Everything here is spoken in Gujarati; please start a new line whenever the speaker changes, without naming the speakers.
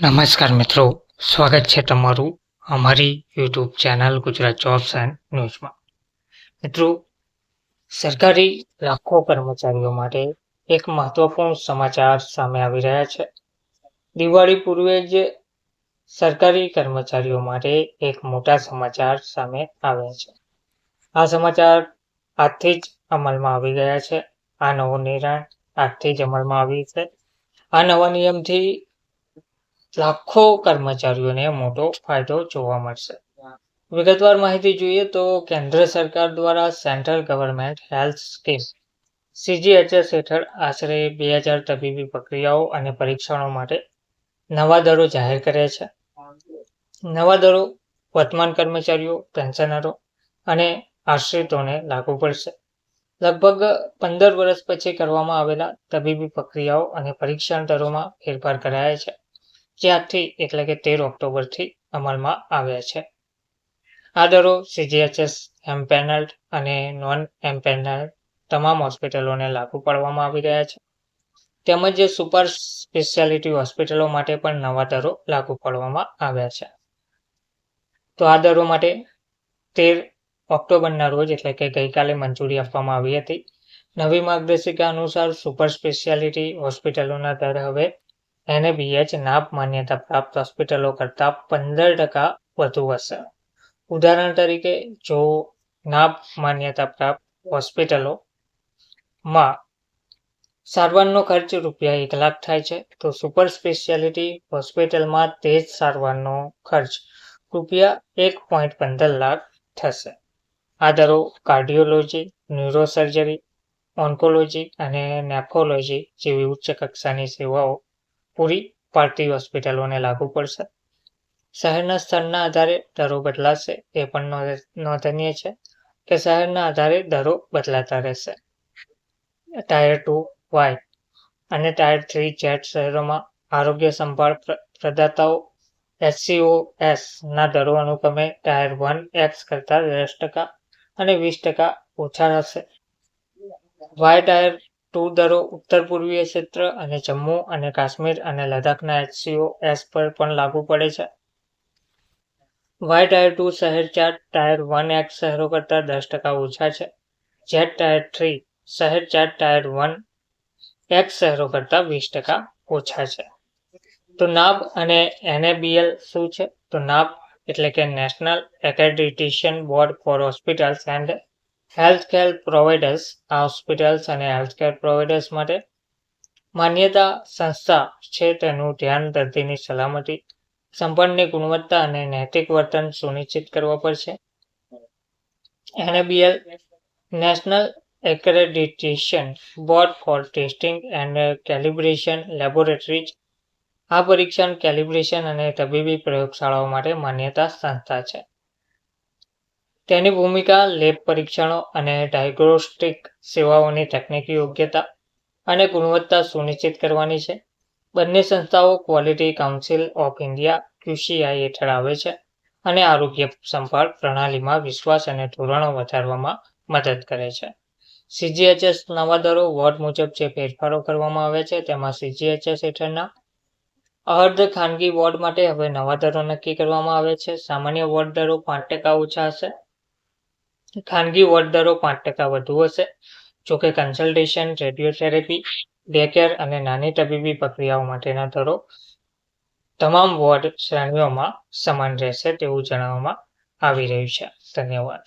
નમસ્કાર મિત્રો, સ્વાગત છે તમારું અમારી YouTube channel Gujarat jobs and ન્યૂઝમાં મિત્રો, સરકારી લાખો કર્મચારીઓ માટે એક મહત્વપૂર્ણ સમાચાર સામે આવી રહ્યા છે. દિવાળી પૂર્વે જ સરકારી કર્મચારીઓ માટે એક મોટા સમાચાર સામે આવ્યા છે. આ સમાચાર આજથી જ અમલમાં આવી ગયા છે. આ નવો નિર્ણય આજથી જ અમલમાં આવી છે. આ નવા નિયમથી લાખો કર્મચારીઓને મોટો ફાયદો જોવા મળશે. વિગતવાર માહિતી જોઈએ તો કેન્દ્ર સરકાર દ્વારા central government health scheme, CGHS હેઠળ આશરે બે હજાર તબીબી પ્રક્રિયાઓ અને પરીક્ષણો માટે નવા દરો જાહેર કર્યા છે. નવા દરો વર્તમાન કર્મચારીઓ, પેન્શનરો અને આશ્રિતોને લાગુ પડશે. લગભગ પંદર વર્ષ પછી કરવામાં આવેલા તબીબી પ્રક્રિયાઓ અને પરીક્ષણ દરોમાં ફેરફાર કરાયા છે. આજથી એટલે કે તેર ઓક્ટોબરથી અમલમાં આવ્યા છે. આ દરો સીજીએચએસ એમ્પેનલ્ડ અને નોન એમ્પેનલ્ડ તમામ હોસ્પિટલોને લાગુ પાડવામાં આવી રહ્યા છે. તેમજ સુપર સ્પેશિયાલિટી હોસ્પિટલો માટે પણ નવા દરો લાગુ પાડવામાં આવ્યા છે. તો આ દરો માટે તેર ઓક્ટોબરના રોજ એટલે કે ગઈકાલે મંજૂરી આપવામાં આવી હતી. નવી માર્ગદર્શિકા અનુસાર સુપર સ્પેશિયાલિટી હોસ્પિટલોના દર હવે એનએબીએચ નાપ માન્યતા પ્રાપ્ત હોસ્પિટલો કરતાં પંદર ટકા વધુ હશે. ઉદાહરણ તરીકે, જો નાપ માન્યતા પ્રાપ્ત હોસ્પિટલોમાં સારવારનો ખર્ચ રૂપિયા એક લાખ થાય છે, તો સુપર સ્પેશિયાલિટી હોસ્પિટલમાં તે જ સારવારનો ખર્ચ રૂપિયા એક પોઈન્ટ પંદર લાખ થશે. આ દરો કાર્ડિયોલોજી, ન્યુરોસર્જરી, ઓન્કોલોજી અને નેફોલોજી જેવી ઉચ્ચ કક્ષાની સેવાઓ પૂરી પાડતી હોસ્પિટલોને લાગુ પડશે. શહેરના સ્થળના આધારે દરો બદલાશે એ પણ નોંધનીય છે કે શહેરના આધારે દરો બદલાતા રહેશે. ટાયર ટુ વાય અને ટાયર થ્રી જેટ શહેરોમાં આરોગ્ય સંભાળ પ્રદાતાઓ એસસીઓ એસ ના દરો અનુક્રમે ટાયર વન એક્સ કરતાં દસ ટકા અને વીસ ટકા ઓછા હશે વાય ટાયર ટુ દરો ઉત્તર પૂર્વીય ક્ષેત્ર અને જમ્મુ અને કાશ્મીર અને લદ્દાખના એચસીઓ એસ પર પણ લાગુ પડે છે. વાય ટાયર ટુ શહેર ચાર, ટાયર વન એક્સ શહેરો કરતાં દસ ટકા ઓછા છે. જેટ ટાયર થ્રી, શહેર ચાર, ટાયર વન એક્સ શહેરો કરતાં વીસ ટકા ઓછા છે. તો નાબ અને એનએબીએલ શું છે? તો નાબ એટલે કે national accreditation board for hospitals and health care providers આ હોસ્પિટલ્સ અને હેલ્થકેર પ્રોવાઇડર્સ માટે માન્યતા સંસ્થા છે તેનું ધ્યાન દર્દીની સલામતી, સંપન્નની ગુણવત્તા અને નૈતિક વર્તન સુનિશ્ચિત કરવા પડશે. NABL national accreditation board for testing and calibration laboratories. આ પરીક્ષણ, કેલિબ્રેશન અને તબીબી પ્રયોગશાળાઓ માટે માન્યતા સંસ્થા છે. તેની ભૂમિકા લેબ પરીક્ષણો અને ડાયગ્નોસ્ટિક સેવાઓની તકનીકી યોગ્યતા અને ગુણવત્તા સુનિશ્ચિત કરવાની છે. બંને સંસ્થાઓ quality council of India QCI હેઠળ આવે છે અને આરોગ્ય સંભાળ પ્રણાલીમાં વિશ્વાસ અને ધોરણો વધારવામાં મદદ કરે છે. સીજીએચએસ નવા દરો વોર્ડ મુજબ જે ફેરફારો કરવામાં આવે છે તેમાં સીજીએચએસ હેઠળના અર્ધ ખાનગી વોર્ડ માટે હવે નવા દરો નક્કી કરવામાં આવે છે. સામાન્ય વોર્ડ દરો પાંચ ટકા ઓછા હશે. ખાનગી વોર્ડ દરો પાંચ ટકા વધુ હશે. જોકે કન્સલ્ટેશન રેડિયોથેરેપી ડે કેર અને નાની તબીબી પ્રક્રિયાઓ માટેના દરો તમામ વોર્ડ શ્રેણીઓમાં સમાન રહેશે તેવું જણાવવામાં આવી રહ્યું છે. ધન્યવાદ.